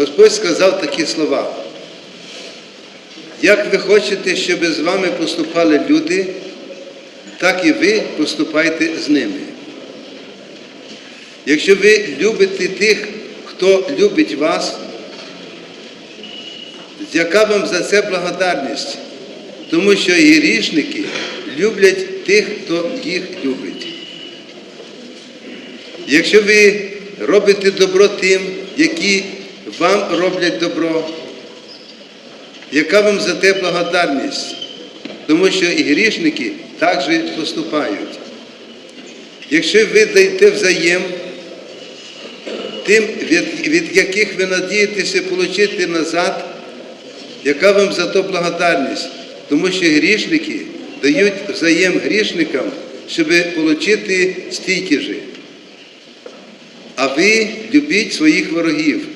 Господь сказав такі слова. Як ви хочете, щоб з вами поступали люди, так і ви поступайте з ними. Якщо ви любите тих, хто любить вас, яка вам за це благодарність? Тому що і грішники люблять тих, хто їх любить. Якщо ви робите добро тим, які вам роблять добро, яка вам за те благодарність? Тому що і грішники так же поступають. Якщо ви даєте взаєм тим, від, від яких ви надієтеся отримати назад, яка вам за то благодарність? Тому що грішники дають взаєм грішникам, щоб отримати стільки же. А ви любіть своїх ворогів.